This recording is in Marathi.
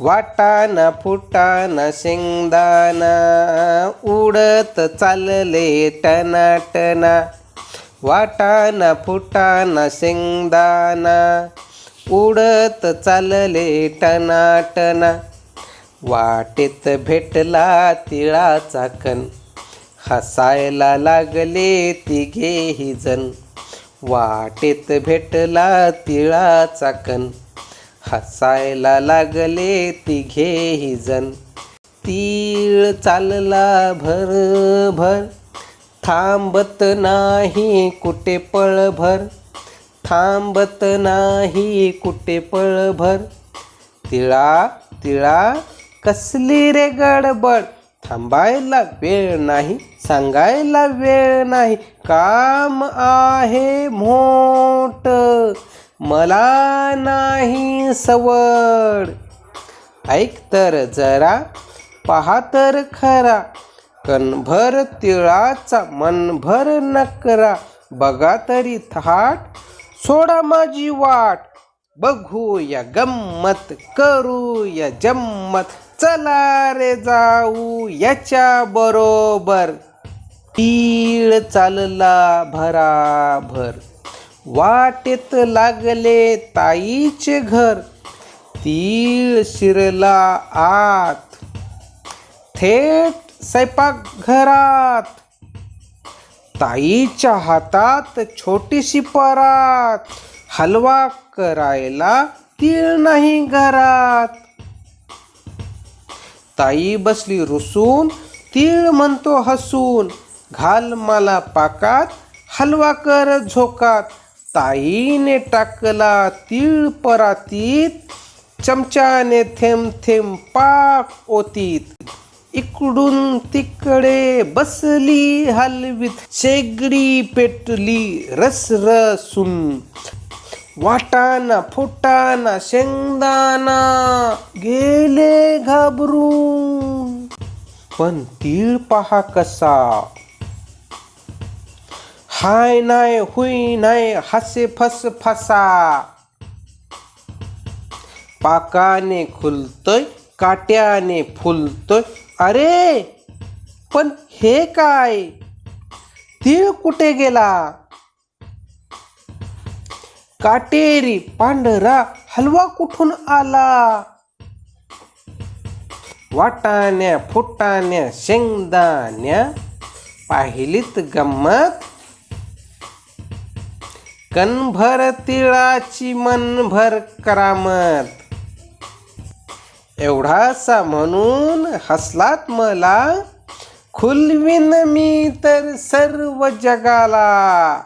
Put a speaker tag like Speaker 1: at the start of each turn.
Speaker 1: वाटाना फुटाना शेंगदाना उडत चालले टनाटना. वाटाना फुटाना शेंगदाना उडत चालले टनाटना. वाटेत भेटला तिळाचा कण हसायला लागले तिघेही जण. वाटेत भेटला तिळाचा कण हसायला लागले तिघेही जण. तीळ चालला भर भर थांबत नाही कुठे पळभर. थांबत नाही कुठे पळभर. तिळा तिळा कसली रे गडबड. थांबायला वेळ नाही सांगायला वेळ नाही. काम आहे मोठ. मला नाही सवड. ऐक तर जरा पहा तर खरा. कणभर तिळाचा मनभर नकरा. बघा तरी थाट सोडा माझी वाट. बघूया गंमत करूया जम्मत. चला रे जाऊ याच्या बरोबर. तीळ चालला भराभर. वाटेत लागले ताईचे घर. तीळ शिरला आत. थेट स्वयंपाक घरात ताईच्या हातात छोटीशी परात. हलवा करायला तीळ नाही घरात. ताई बसली रुसून तीळ म्हणतो हसून. घाल मला पाकात हलवा कर झोकात. ताईने टाकला तीळ परातीत चमच्याने थेंब थेंब पाक ओतीत. इकडून तिकडे बसली हलवीत शेगडी पेटली रस रसून वाटाना फुटाना शेंगदाना गेले घाबरून. पण तीळ पहा कसा हाय नाय हुई नाय हसे फस फसा। पाकाने खुलतोय काट्याने फुलतोय. अरे पण हे काय? तीळ कुठे गेला? काटेरी पांढरा हलवा कुठून आला? वाटाण्या फुटाण्या शेंगदाण्या पाहिलीत गंमत? कणभर तिळाची मनभर करामत. एवढासा म्हणून हसलात मला. खुलवीन मी तर सर्व जगाला.